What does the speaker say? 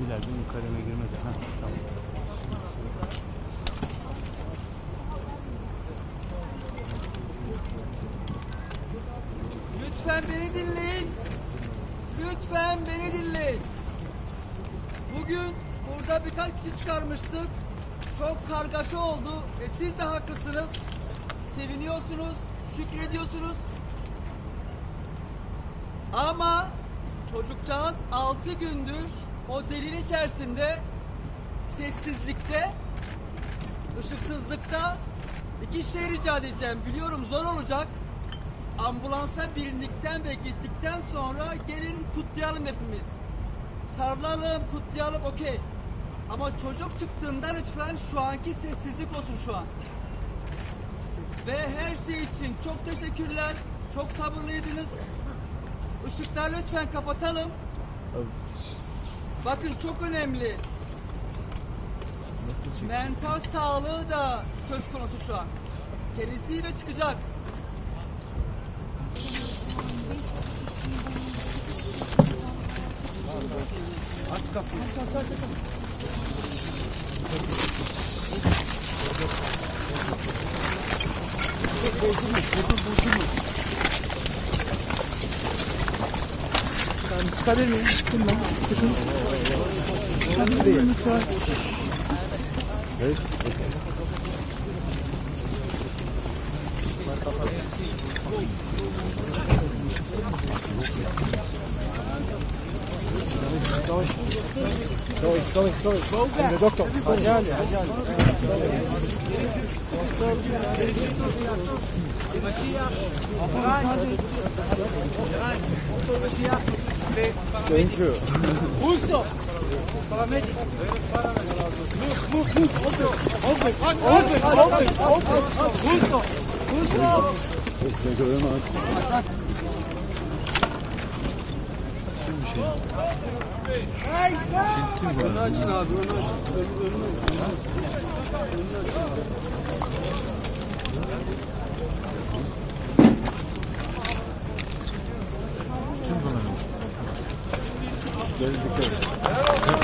İleride kademe girmedi. Ha, tamam. Lütfen beni dinleyin. Lütfen beni dinleyin. Bugün burada birkaç kişi çıkarmıştık. Çok kargaşa oldu ve siz de haklısınız. Seviniyorsunuz, şükrediyorsunuz. Ama çocukcağız 6 gündür o delin içerisinde sessizlikte, ışıksızlıkta iki şey rica edeceğim. Biliyorum zor olacak ambulansa bindikten ve gittikten sonra gelin kutlayalım hepimiz. Sarılalım, kutlayalım okey. Ama çocuk çıktığında lütfen şu anki sessizlik olsun şu an. Ve her şey için çok teşekkürler. Çok sabırlıydınız. Işıkları lütfen kapatalım. Bakın çok önemli. Mental sağlığı da söz konusu şu an. Kendisi de çıkacak. Aç kapıyı. Ben çıkabilir miyim? Çıkın ben. Çıkın. Çıkabilir miyim lütfen? Evet. Savaş. Savaş, savaş, savaş. Emre doktor. Hadi hadi, hadi hadi. Thank you. Gusto. Paramedic. Thank you very much. Önünü açın abi, önünü açın. Önünü, önünü. dois do.